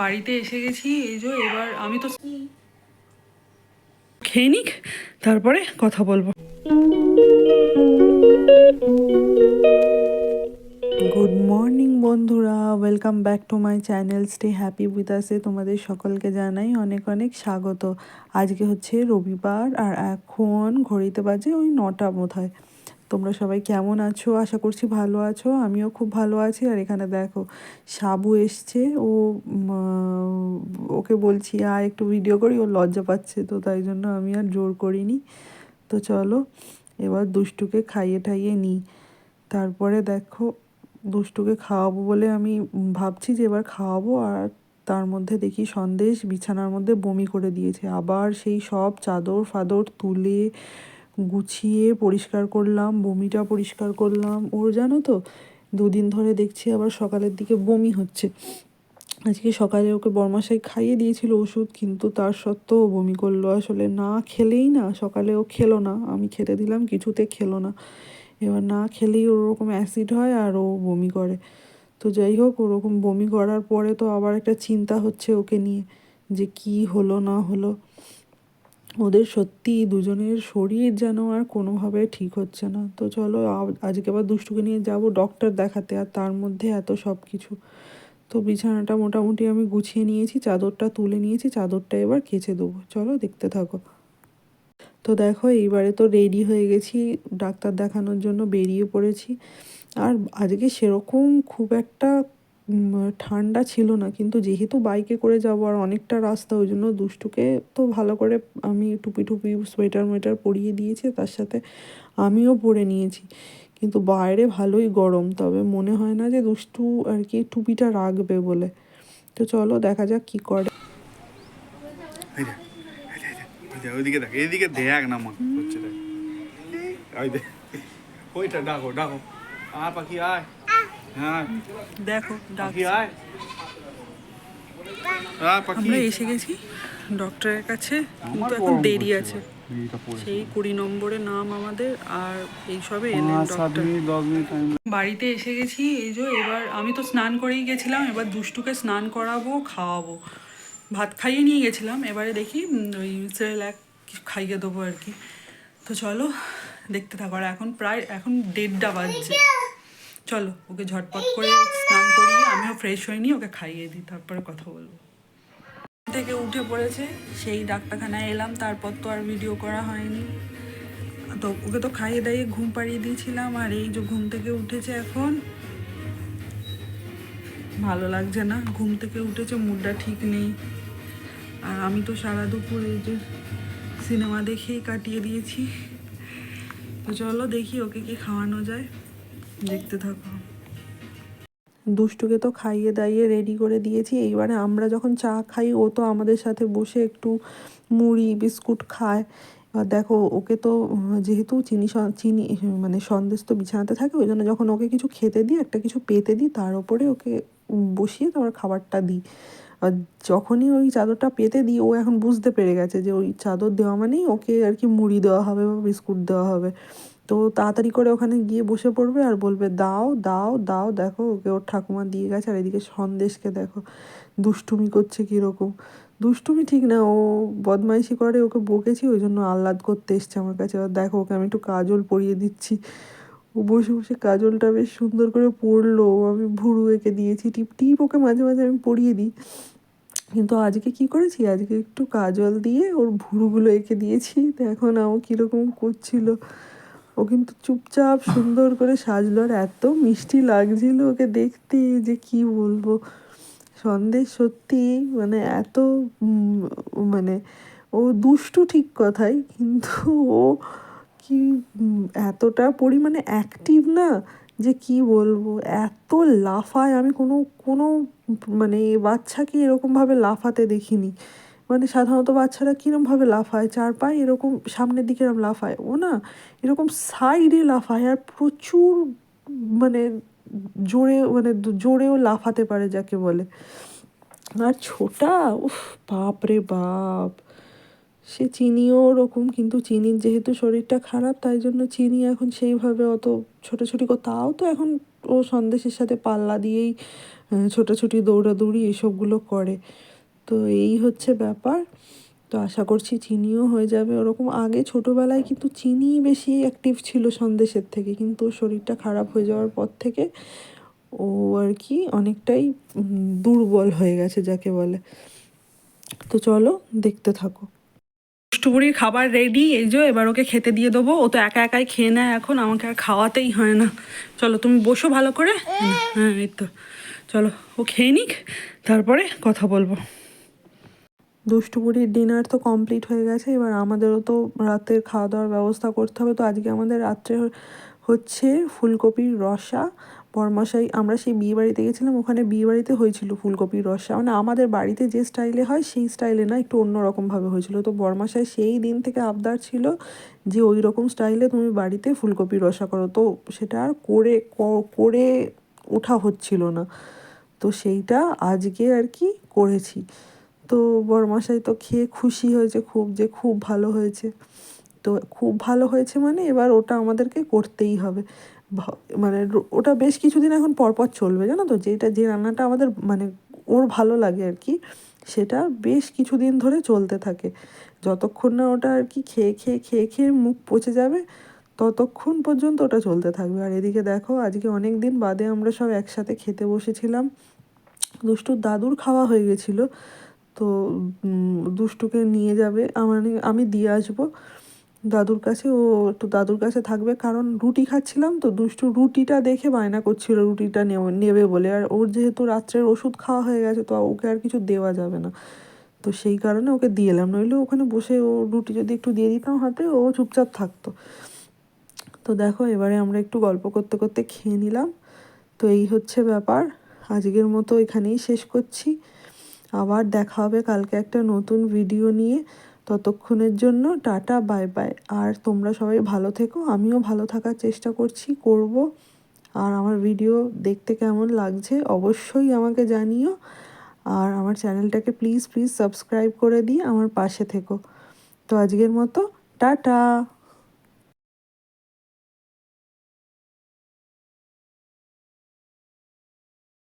বাড়িতে এসে গেছি এই যে এবার আমি তো খেয়ে নিক তারপরে কথা বলব। গুড মর্নিং বন্ধুরা। Welcome back to my channel stay happy with আসে তোমাদের সকলকে জানাই অনেক অনেক স্বাগত। আজকে হচ্ছে রবিবার আর এখন ঘড়িতে বাজে ওই নটা বোধ হয় তোমরা সবাই কেমন আছো? আশা করছি ভালো আছো। আমিও খুব ভালো আছি। আর এখানে দেখো, সাবু এসছে। ও ওকে বলছি আর একটু ভিডিও করি। ও লজ্জা পাচ্ছে তো, তাই জন্য আমি আর জোর করিনি। তো চলো, এবার দুষ্টুকে খাইয়ে ঠাইয়ে নিই। তারপরে দেখো, দুষ্টুকে খাওয়াবো বলে আমি ভাবছি যে এবার খাওয়াবো। আর তার মধ্যে দেখি সন্দেশ বিছানার মধ্যে বমি করে দিয়েছে। আবার সেই সব চাদর ফাদর তুলে গুছিয়ে পরিষ্কার করলাম, বমিটা পরিষ্কার করলাম। ওর জানো তো, দুদিন ধরে দেখছি আবার সকালের দিকে বমি হচ্ছে। আজকে সকালে ওকে বরমাসাই খাইয়ে দিয়েছিল ওষুধ, কিন্তু তার সত্ত্বেও বমি করল। আসলে না খেলেই না, সকালে ও খেলো না। আমি খেতে দিলাম, কিছুতে খেলো না। এবার না খেলেই ওরকম অ্যাসিড হয় আর ও বমি করে। তো যাই হোক, ওরকম বমি করার পরে তো আবার একটা চিন্তা হচ্ছে ওকে নিয়ে, যে কি হলো না হলো। ওদের সত্যি দুজনের শরীর যেন আর কোনোভাবে ঠিক হচ্ছে না। তো চলো আজকে আবার দুষ্টুকে নিয়ে যাব ডক্টর দেখাতে আর তার মধ্যে এত সব কিছু। তো বিছানাটা মোটামুটি আমি গুছিয়ে নিয়েছি, চাদরটা তুলে নিয়েছি, চাদরটা এবার কেচে দেবো। চলো, দেখতে থাকো। তো দেখো, এইবারে তো রেডি হয়ে গেছি, ডাক্তার দেখানোর জন্য বেরিয়ে পড়েছি। আর আজকে সেরকম খুব একটা ঠান্ডা ছিল না, কিন্তু যেহেতু বাইকে করে যাব আর অনেকটা রাস্তা, ওই জন্য দুষ্টুকে তো ভালো করে আমি টুপি টুপি, সোয়েটার মোয়েটার পরিয়ে দিয়েছি, তার সাথে আমিও পরে নিয়েছি। কিন্তু বাইরে ভালোই গরম, তবে মনে হয় না যে দুষ্টু আর কি টুপিটা রাখবে বলে। তো চলো দেখা যাক কি করে। ওইদিকে ওইটা ডাকো ডাকো। পাখি, আয়। দেখো আ পাখি আমরা এসে গেছি ডক্টরের কাছে। কিন্তু এখন দেরি আছে। সেই কুড়ি নম্বরের নাম আমাদের আর মিনিট টাইম বাড়িতে এসে গেছি এই যে এবার আমি তো স্নান করেই গেছিলাম এবার দুষ্টুকে স্নান করাবো খাওয়াবো। ভাত খাইয়ে নিয়ে গেছিলাম এবারে দেখি ওই সেরেলাক খাইয়ে দেবো আর কি। তো চলো দেখতে থাকো। আর এখন প্রায় এখন দেড়টা বাজছে। চলো, ওকে ঝটপট করে স্নান করিয়ে আমিও ফ্রেশ নিই ওকে খাইয়ে দিই, তারপরে কথা বলব। থেকে উঠে পড়েছে, সেই ডাক্তারখানায় এলাম, তারপর তো আর ভিডিও করা হয়নি। তো ওকে তো খাইয়ে দাইয়ে ঘুম পাড়িয়ে দিয়েছিলাম, আর এই যে ঘুম থেকে উঠেছে এখন, ভালো লাগছে না, ঘুম থেকে উঠেছে, মুডটা ঠিক নেই। আর আমি তো সারা দুপুর এই যে সিনেমা দেখেই কাটিয়ে দিয়েছি। তো চলো দেখি ওকে কি খাওয়ানো যায়। দেখতে থাকো। দুষ্টুকে তো খাইয়ে দাইয়ে রেডি করে দিয়েছি। এইবারে আমরা যখন চা খাই, ও তো আমাদের সাথে বসে একটু মুড়ি, বিস্কুট খায়। আর দেখো, ওকে তো, যেহেতু চিনি চিনি মানে সন্দেশ তো বিছানাতে থাকে, ওই জন্য যখন ওকে কিছু খেতে দিই, একটা কিছু পেতে দিই, তার উপরে ওকে বসিয়ে তারপর খাবারটা দিই। আর যখনই ওই চাদরটা পেতে দিই, ও এখন বুঝতে পেরে গেছে যে ওই চাদর দেওয়া মানেই ওকে আর কি মুড়ি দেওয়া হবে বা বিস্কুট দেওয়া হবে। তো তাড়াতাড়ি করে ওখানে গিয়ে বসে পড়বে আর বলবে, দাও দাও দাও, দেখো ওকে ওর ঠাকুমা দিয়ে গেছে আর এদিকে সন্দেশকে দেখো দুষ্টুমি করছে কীরকম। দুষ্টুমি ঠিক না, ও বদমাইশি করে, ওকে বকেছি, ওই জন্য আহ্লাদ করতে এসছে আমার কাছে। আর দেখো ওকে আমি একটু কাজল পরিয়ে দিচ্ছি। ও বসে বসে কাজলটা বেশ সুন্দর করে পরলো আমি ভুরু এঁকে দিয়েছি, টিপ টিপ ওকে মাঝে মাঝে আমি পরিয়ে দিই। কিন্তু আজকে কি করেছি? আজকে একটু কাজল দিয়ে ওর ভুরুগুলো এঁকে দিয়েছি, তো এখন ও কীরকম করছিল? ও কিন্তু চুপচাপ সুন্দর করে সাজলো আর এত মিষ্টি লাগছিল ওকে দেখতে যে কি বলব। সন্দেশ সত্যি মানে এত মানে ও দুষ্টু ঠিক কথাই, কিন্তু ও কি এতটা পরিমাণে অ্যাক্টিভ না যে কি বলব। এত লাফায়, আমি কোনো কোনো মানে বাচ্চাকে এরকমভাবে লাফাতে দেখিনি। মানে সাধারণত বাচ্চারা কীরমভাবে লাফায়? চার পায়ে এরকম সামনের দিকে এরকম লাফায়, ও না? এরকম সাইডে লাফায় আর প্রচুর মানে জোরে মানে জোরেও লাফাতে পারে যাকে বলে। আর ছোটা, উফ বাপ রে বাপ! সে চিনিও ওরকম, কিন্তু চিনির যেহেতু শরীরটা খারাপ, তাই জন্য চিনি এখন সেইভাবে অত ছোটাছুটি তাও তো এখন ও সন্দেশের সাথে পাল্লা দিয়েই ছোটাছুটি, দৌড়াদৌড়ি এসবগুলো করে। তো এই হচ্ছে ব্যাপার। তো আশা করছি চিনিও হয়ে যাবে। ওরকম আগে ছোটোবেলায় কিন্তু চিনি বেশি অ্যাক্টিভ ছিল সন্দেশের থেকে। কিন্তু শরীরটা খারাপ হয়ে যাওয়ার পর থেকে ও আর কি অনেকটাই দুর্বল হয়ে গেছে যাকে বলে। তো চলো দেখতে থাকো। দুষ্টুপুরির খাবার রেডি এই যে এবার ওকে খেতে দিয়ে দেবো। ও তো একা একাই খেয়ে নেয় এখন। আমাকে আর খাওয়াতেই হয় না। চলো তুমি বসো ভালো করে। হ্যাঁ এই তো। চলো ও খেয়ে নিক। তারপরে কথা বলব। দুষ্টুপুরির ডিনার তো কমপ্লিট হয়ে গেছে, এবার আমাদেরও তো রাতের খাওয়া দাওয়ার ব্যবস্থা করতে হবে। তো আজকে আমাদের রাত্রে হচ্ছে ফুলকপির রসা। বরমশাই, আমরা সেই বিয়ে বাড়িতে গেছিলাম, ওখানে বিয়ে বাড়িতে হয়েছিল ফুলকপির রসা। মানে আমাদের বাড়িতে যে স্টাইলে হয়, সেই স্টাইলে না একটু অন্যরকমভাবে হয়েছিল। তো বরমশাই সেই দিন থেকে আবদার ছিল যে ওই রকম স্টাইলে তুমি বাড়িতে ফুলকপির রসা করো। তো সেটা আর করে করে ওঠা হচ্ছিল না। তো সেইটা আজকে আর কি করেছি। তো বরমশাই তো খেয়ে খুশি হয়েছে খুব যে খুব ভালো হয়েছে। তো খুব ভালো হয়েছে মানে এবার ওটা আমাদেরকে করতেই হবে। মানে ওটা বেশ কিছুদিন এখন পরপর চলবে জানো তো? যেটা, যে রান্নাটা আমাদের মানে ওর ভালো লাগে আর কি, সেটা বেশ কিছুদিন ধরে চলতে থাকে। যতক্ষণ না ওটা আর কি খেয়ে খেয়ে খেয়ে খেয়ে মুখ পচে যাবে, ততক্ষণ পর্যন্ত ওটা চলতে থাকবে। আর এদিকে দেখো, আজকে অনেক দিন বাদে আমরা সব একসাথে খেতে বসেছিলাম। দুষ্টুর দাদুর খাওয়া হয়ে গেছিল। তো দুষ্টুকে নিয়ে যাবে। আমার আমি দিয়ে আসব দাদুর কাছে। ও একটু দাদুর কাছে থাকবে। কারণ রুটি খাচ্ছিলাম তো, দুষ্টু রুটিটা দেখে বায়না করছিল রুটিটা নেব- বলে। আর ওর যেহেতু রাত্রের ওষুধ খাওয়া হয়ে গেছে, তো ওকে আর কিছু দেওয়া যাবে না। তো সেই কারণে ওকে দিয়ে এলাম। নইলে ওখানে বসে ও রুটি যদি একটু দিয়ে দিতাম হাতে, ও চুপচাপ থাকতো। তো দেখো, এবারে আমরা একটু গল্প করতে করতে খেয়ে নিলাম। তো এই হচ্ছে ব্যাপার। আজকের মতো এখানেই শেষ করছি। আবার দেখা হবে কালকে একটা নতুন ভিডিও নিয়ে। ততক্ষণের জন্য টাটা বাই বাই আর তোমরা সবাই ভালো থেকো। আমিও ভালো থাকার চেষ্টা করছি, করব। আর আমার ভিডিও দেখতে কেমন লাগছে অবশ্যই আমাকে জানিও। আর আমার চ্যানেলটাকে প্লিজ প্লিজ সাবস্ক্রাইব করে দিয়ে আমার পাশে থেকো। তো আজকের মতো, টাটা!